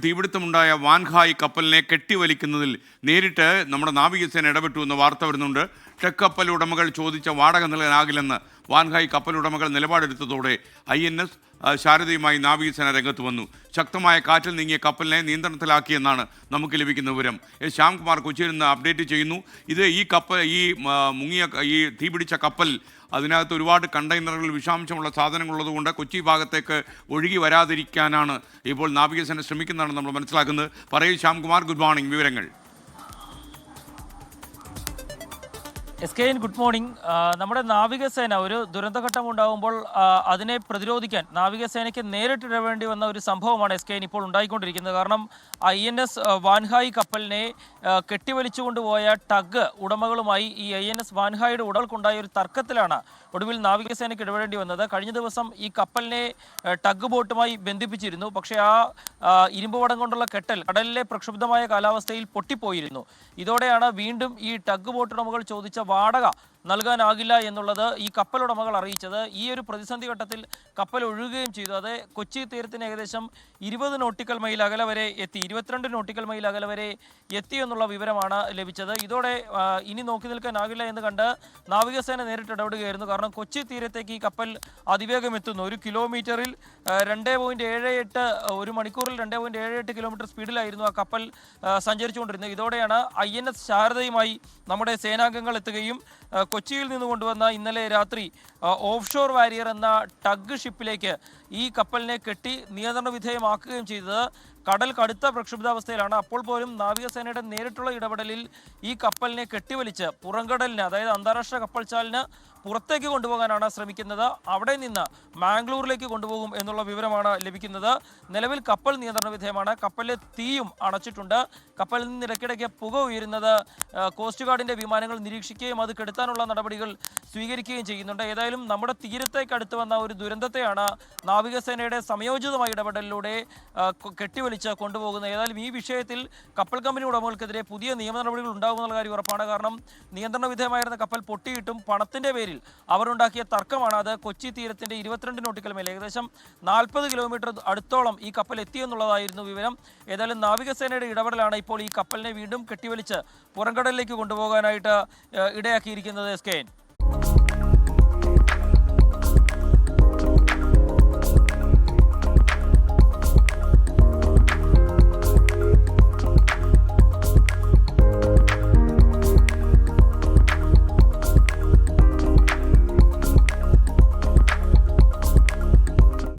തീപിടുത്തമുണ്ടായ Wan Hai കപ്പലിനെ കെട്ടിവലിക്കുന്നതിൽ നേരിട്ട് നമ്മുടെ നാവികസേന ഇടപെട്ടു എന്ന വാർത്ത വരുന്നുണ്ട്. ടെക് കപ്പൽ ഉടമകൾ ചോദിച്ച വാടക നൽകാനാകില്ലെന്ന് വാൻഹായ് കപ്പലുടമകൾ നിലപാടെടുത്തതോടെ ഐ എൻ എസ് ശാരദയുമായി നാവികസേന രംഗത്ത് വന്നു. ശക്തമായ കാറ്റിൽ നീങ്ങിയ കപ്പലിനെ നിയന്ത്രണത്തിലാക്കിയെന്നാണ് നമുക്ക് ലഭിക്കുന്ന വിവരം. ശ്യാംകുമാർ കൊച്ചിയിൽ നിന്ന് അപ്ഡേറ്റ് ചെയ്യുന്നു. ഇത് ഈ കപ്പൽ ഈ മുങ്ങിയ ഈ തീപിടിച്ച കപ്പൽ അതിനകത്ത് ഒരുപാട് കണ്ടെയ്നറുകൾ വിഷാംശമുള്ള സാധനങ്ങളുള്ളതുകൊണ്ട് കൊച്ചി ഭാഗത്തേക്ക് ഒഴുകി വരാതിരിക്കാനാണ് ഇപ്പോൾ നാവികസേന ശ്രമിക്കുന്നതാണ് നമ്മൾ മനസ്സിലാക്കുന്നത്. പറയൂ ശ്യാംകുമാർ ഗുഡ് മോർണിംഗ്. വിവരങ്ങൾ. S K N good morning. നമ്മുടെ നാവികസേന ഒരു ദുരന്തഘട്ടം ഉണ്ടാകുമ്പോൾ അതിനെ പ്രതിരോധിക്കാൻ നാവികസേനയ്ക്ക് ഇടവേണ്ടി വന്ന ഒരു സംഭവമാണ് എസ് കെ എൻ ഇപ്പോൾ ഉണ്ടായിക്കൊണ്ടിരിക്കുന്നത്. കാരണം I N S Wan Hai കപ്പലിനെ കെട്ടിവലിച്ചുകൊണ്ട് കെട്ടിവലിച്ചുകൊണ്ടുപോയ ടഗ് ഉടമകളുമായി ഈ ഐ എൻ എസ് വാൻഹായുടെ ഉടൽക്കുണ്ടായ ഒരു തർക്കത്തിലാണ് ഒടുവിൽ നാവികസേനയ്ക്ക് ഇടപെടേണ്ടി വന്നത്. കഴിഞ്ഞ ദിവസം ഈ കപ്പലിനെ ടഗ് ബോട്ടുമായി ബന്ധിപ്പിച്ചിരുന്നു. പക്ഷേ ആ ആ, ഇരുമ്പ് വടം കൊണ്ടുള്ള കെട്ടൽ കടലിലെ പ്രക്ഷുബ്ധമായ കാലാവസ്ഥയിൽ പൊട്ടിപ്പോയിരുന്നു. ഇതോടെയാണ് വീണ്ടും ഈ ടഗ് ബോട്ട് ഉടമകൾ ചോദിച്ച വാടക നൽകാനാകില്ല എന്നുള്ളത് ഈ കപ്പലുടമകൾ അറിയിച്ചത്. ഈ ഒരു പ്രതിസന്ധി ഘട്ടത്തിൽ കപ്പൽ ഒഴുകുകയും ചെയ്തു. അത് കൊച്ചി തീരത്തിന് ഏകദേശം ഇരുപത് നോട്ടിക്കൽ മൈൽ അകലെ വരെ എത്തി. ഇരുപത്തിരണ്ട് നോട്ടിക്കൽ മൈൽ അകലെ വരെ എത്തി എന്നുള്ള വിവരമാണ് ലഭിച്ചത്. ഇതോടെ ഇനി നോക്കി നിൽക്കാനാകില്ല എന്ന് കണ്ട് നാവികസേന നേരിട്ട് ഇടപെടുകയായിരുന്നു. കാരണം കൊച്ചി തീരത്തേക്ക് ഈ കപ്പൽ അതിവേഗം എത്തുന്നു. ഒരു കിലോമീറ്ററിൽ രണ്ട് പോയിന്റ് ഏഴ് എട്ട് ഒരു മണിക്കൂറിൽ രണ്ട് പോയിന്റ് ഏഴ് എട്ട് കിലോമീറ്റർ സ്പീഡിലായിരുന്നു ആ കപ്പൽ സഞ്ചരിച്ചുകൊണ്ടിരുന്നത്. ഇതോടെയാണ് ഐ എൻ എസ് ശാരദയുമായി നമ്മുടെ സേനാംഗങ്ങൾ എത്തുകയും കൊച്ചിയിൽ നിന്ന് കൊണ്ടുവന്ന ഇന്നലെ രാത്രി ഓഫ് ഷോർ വാരിയർ എന്ന ടഗ് ഷിപ്പിലേക്ക് ഈ കപ്പലിനെ കെട്ടി നിയന്ത്രണ വിധേയമാക്കുകയും ചെയ്തത്. കടൽ കടുത്ത പ്രക്ഷുബ്ധാവസ്ഥയിലാണ്. അപ്പോൾ പോലും നാവികസേനയുടെ നേരിട്ടുള്ള ഇടപെടലിൽ ഈ കപ്പലിനെ കെട്ടിവലിച്ച് പുറംകടലിന് അതായത് അന്താരാഷ്ട്ര കപ്പൽച്ചാലിന് പുറത്തേക്ക് കൊണ്ടുപോകാനാണ് ശ്രമിക്കുന്നത്. അവിടെ നിന്ന് മാംഗ്ലൂരിലേക്ക് കൊണ്ടുപോകും എന്നുള്ള വിവരമാണ് ലഭിക്കുന്നത്. നിലവിൽ കപ്പൽ നിയന്ത്രണ വിധേയമാണ്. കപ്പലിലെ തീയും അണച്ചിട്ടുണ്ട് കപ്പലിൽ നിന്ന് ഇടയ്ക്കിടയ്ക്ക് പുക ഉയരുന്നത് കോസ്റ്റ് ഗാർഡിന്റെ വിമാനങ്ങൾ നിരീക്ഷിക്കുകയും അത് കെടുത്താനുള്ള നടപടികൾ സ്വീകരിക്കുകയും ചെയ്യുന്നുണ്ട്. ഏതായാലും നമ്മുടെ തീരത്തേക്ക് അടുത്ത് വന്ന ഒരു ദുരന്തത്തെയാണ് നാവികസേനയുടെ സമയോചിതമായ ഇടപെടലിലൂടെ കെട്ടിവലിച്ച് കൊണ്ടുപോകുന്നത്. ഏതായാലും ഈ വിഷയത്തിൽ കപ്പൽ കമ്പനി ഉടമകൾക്കെതിരെ പുതിയ നിയമ നടപടികൾ ഉണ്ടാകുമെന്നുള്ള കാര്യം ഉറപ്പാണ്. കാരണം നിയന്ത്രണ വിധേയമായിരുന്ന കപ്പൽ പൊട്ടിയിട്ടും പണത്തിന്റെ പേരിൽ അവരുണ്ടാക്കിയ തർക്കമാണ് അത് കൊച്ചി തീരത്തിന്റെ ഇരുപത്തിരണ്ട് നോട്ടിക്കൽ മേൽ ഏകദേശം നാൽപ്പത് കിലോമീറ്റർ അടുത്തോളം ഈ കപ്പൽ എത്തിയെന്നുള്ളതായിരുന്നു വിവരം. ഏതായാലും നാവികസേനയുടെ ഇടപെടലാണ് ഇപ്പോൾ ഈ കപ്പലിനെ വീണ്ടും കെട്ടിവലിച്ച് പുറംകടലിലേക്ക് കൊണ്ടുപോകാനായിട്ട് ഇടയാക്കിയിരിക്കുന്നത് എസ് കെ